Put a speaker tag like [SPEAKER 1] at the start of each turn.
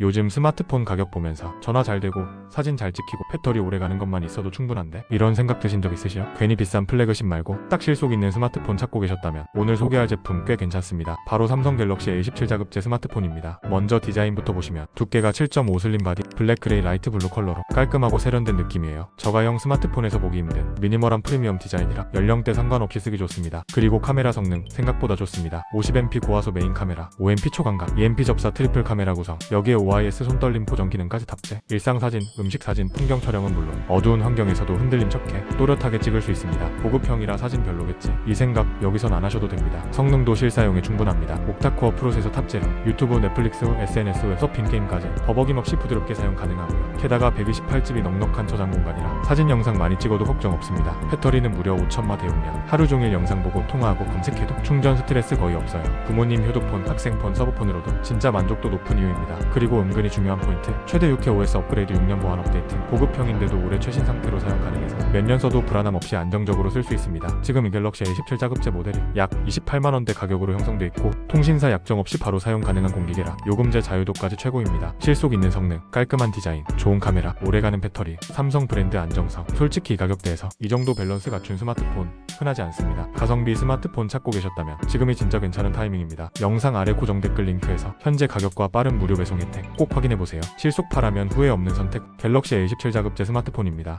[SPEAKER 1] 요즘 스마트폰 가격 보면서 전화 잘 되고 사진 잘 찍히고 배터리 오래 가는 것만 있어도 충분한데 이런 생각 드신 적 있으시죠? 괜히 비싼 플래그십 말고 딱 실속 있는 스마트폰 찾고 계셨다면 오늘 소개할 제품 꽤 괜찮습니다. 바로 삼성 갤럭시 A17 자급제 스마트폰입니다. 먼저 디자인부터 보시면 두께가 7.5 슬림 바디 블랙 그레이 라이트 블루 컬러로 깔끔하고 세련된 느낌이에요. 저가형 스마트폰에서 보기 힘든 미니멀한 프리미엄 디자인이라 연령대 상관없이 쓰기 좋습니다. 그리고 카메라 성능 생각보다 좋습니다. 50MP 고화소 메인 카메라, 5MP 초광각, EMP 접사 트리플 카메라 구성, 여기에 OIS 손떨림 보정 기능까지 탑재. 일상 사진, 음식 사진, 풍경 촬영은 물론 어두운 환경에서도 흔들림 적게 또렷하게 찍을 수 있습니다. 고급형이라 사진 별로겠지. 이 생각 여기선 안 하셔도 됩니다. 성능도 실사용에 충분합니다. 옥타코어 프로세서 탑재로 유튜브, 넷플릭스, SNS, 웹 서핑 게임까지 버벅임 없이 부드럽게 사용 가능하고요. 게다가 128GB 넉넉한 저장 공간이라 사진 영상 많이 찍어도 걱정 없습니다. 배터리는 무려 5천마 대용량. 하루 종일 영상 보고 통화하고 검색해도 충전 스트레스 거의 없어요. 부모님 효도폰, 학생폰, 서버폰으로도 진짜 만족도 높은 이유입니다. 그리고 은근히 중요한 포인트. 최대 6회 OS 업그레이드 6년 보안 업데이트. 고급형인데도 올해 최신 상태로 사용 가능해서 몇 년 써도 불안함 없이 안정적으로 쓸 수 있습니다. 지금 이 갤럭시 A17 자급제 모델이 약 28만 원대 가격으로 형성돼 있고 통신사 약정 없이 바로 사용 가능한 공기계라 요금제 자유도까지 최고입니다. 실속 있는 성능, 깔끔한 디자인, 좋은 카메라, 오래가는 배터리, 삼성 브랜드 안정성. 솔직히 이 가격대에서 이 정도 밸런스 갖춘 스마트폰 흔하지 않습니다. 가성비 스마트폰 찾고 계셨다면 지금이 진짜 괜찮은 타이밍입니다. 영상 아래 고정 댓글 링크에서 현재 가격과 빠른 무료 배송 혜택 꼭 확인해 보세요. 실속파라면 후회 없는 선택 갤럭시 A17 자급제 스마트폰입니다.